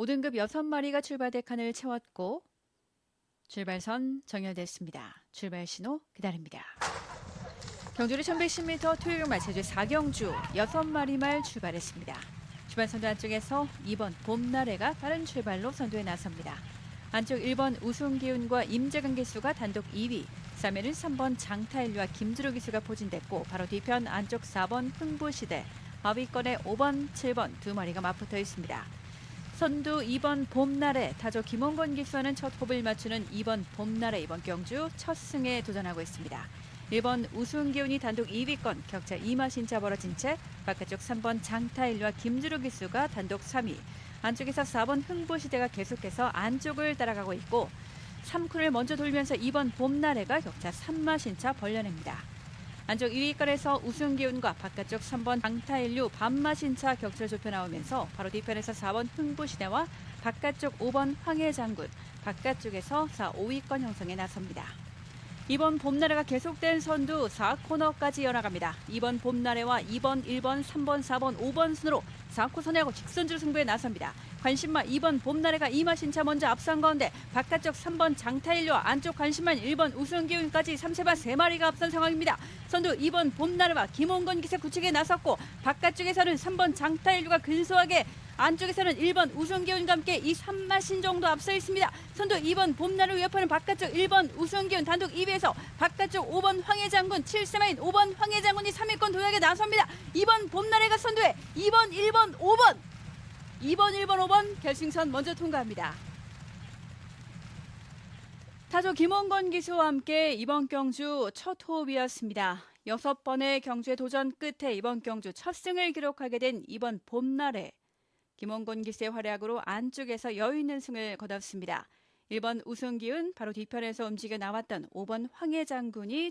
5등급 6마리가 출발대 칸을 채웠고 출발선 정렬됐습니다. 출발 신호 기다립니다. 경주리 1110m 토요일 말 제주 4경주 6마리 말 출발했습니다. 주반 선두 안쪽에서 2번 봄나래가 빠른 출발로 선두에 나섭니다. 안쪽 1번 우승기운과 임재근 기수가 단독 2위, 3위는 3번 장타일류와 김주로 기수가 포진됐고 바로 뒤편 안쪽 4번 흥부시대, 하위권에 5번, 7번 두 마리가 맞붙어 있습니다. 선두 2번 봄날에 타조 김원건 기수와는 첫 호흡을 맞추는 2번 봄날에 이번 경주 첫 승에 도전하고 있습니다. 1번 우승기운이 단독 2위권 격차 2마신차 벌어진 채 바깥쪽 3번 장타일류와 김주로 기수가 단독 3위 안쪽에서 4번 흥부시대가 계속해서 안쪽을 따라가고 있고 3쿨을 먼저 돌면서 2번 봄나래가 격차 3마신차 벌려냅니다. 안쪽 2위권에서 우승기운과 바깥쪽 3번 장타일류 반마신차 격차를 좁혀 나오면서 바로 뒤편에서 4번 흥부시대와 바깥쪽 5번 황해장군 바깥쪽에서 4, 5위권 형성에 나섭니다. 이번 봄나래가 계속된 선두 4코너까지 이어나갑니다. 이번 봄나래와 2번, 1번, 3번, 4번, 5번 순으로 4코 선회하고 직선줄 승부에 나섭니다. 관심마 2번 봄나래가 이마신차 먼저 앞선 가운데 바깥쪽 3번 장타일료와 안쪽 관심만 1번 우승기운까지 3세반 3마리가 앞선 상황입니다. 선두 2번 봄나래와 김홍건 기세 구축에 나섰고 바깥쪽에서는 3번 장타일료가 근소하게 안쪽에서는 1번 우승기운과 함께 이 3마신 정도 앞서 있습니다. 선두 2번 봄날을 위협하는 바깥쪽 1번 우승기운 단독 2위에서 바깥쪽 5번 황해장군 7세마인 5번 황해장군이 3위권 도약에 나섭니다. 2번 봄날에가 선두에 2번 1번 5번 2번 1번 5번 결승선 먼저 통과합니다. 타조 김원건 기수와 함께 이번 경주 첫 호흡이었습니다. 여섯 번의 경주의 도전 끝에 이번 경주 첫 승을 기록하게 된 이번 봄날에 김원곤 기수의 활약으로 안쪽에서 여유 있는 승을 거뒀습니다. 1번 우승기은 바로 뒤편에서 움직여 나왔던 5번 황해 장군이